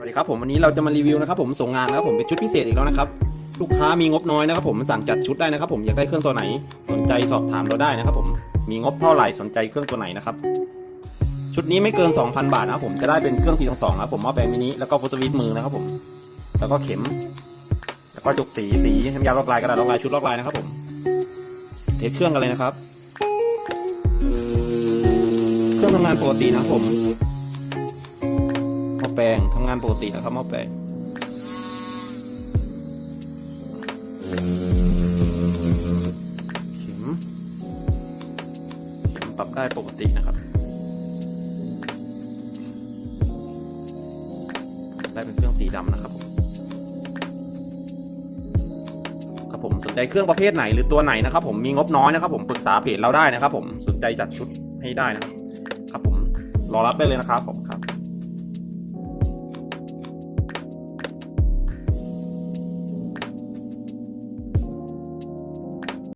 สวัสดีครับผมวันนี้เราจะมารีวิวนะครับผมส่งงานนะครับผมเป็นชุดพิเศษอีกแล้วนะครับลูกค้ามีงบน้อยนะครับผมสั่งจัดชุดได้นะครับผมอยากได้เครื่องตัวไหน สนใจสอบถามเราได้นะครับผมมีงบเท่าไหร่สนใจเครื่องตัวไหนนะครับชุดนี้ไม่เกิน 2,000 บาทนะครับผมจะได้เป็นเครื่องทีสองนะครับผมหม้อแปลงมินิแล้วก็ฟุตสวิตช์มือนะครับผมแล้วก็เข็ม แล้วก็จุกสีสีน้ำยาลอกลายกระดาษลอกลายชุดลอกลายนะครับผมเทสเครื่องกันเลยนะครับ เครื่องทำงานปกตินะครับผม แปลงทำงานปกตินะครับหม้อแปลงเข็มเข็มปรับได้ปกตินะครับ ได้เป็นเครื่องสีดำนะครับผมครับผมสนใจเครื่องประเภทไหนหรือตัวไหนนะครับ ผมมีงบน้อยนะครับผมปรึกษาเพจเราได้นะครับ ผมสนใจจัดชุดให้ได้นะครับ ครับผมรอรับได้เลยนะครับผม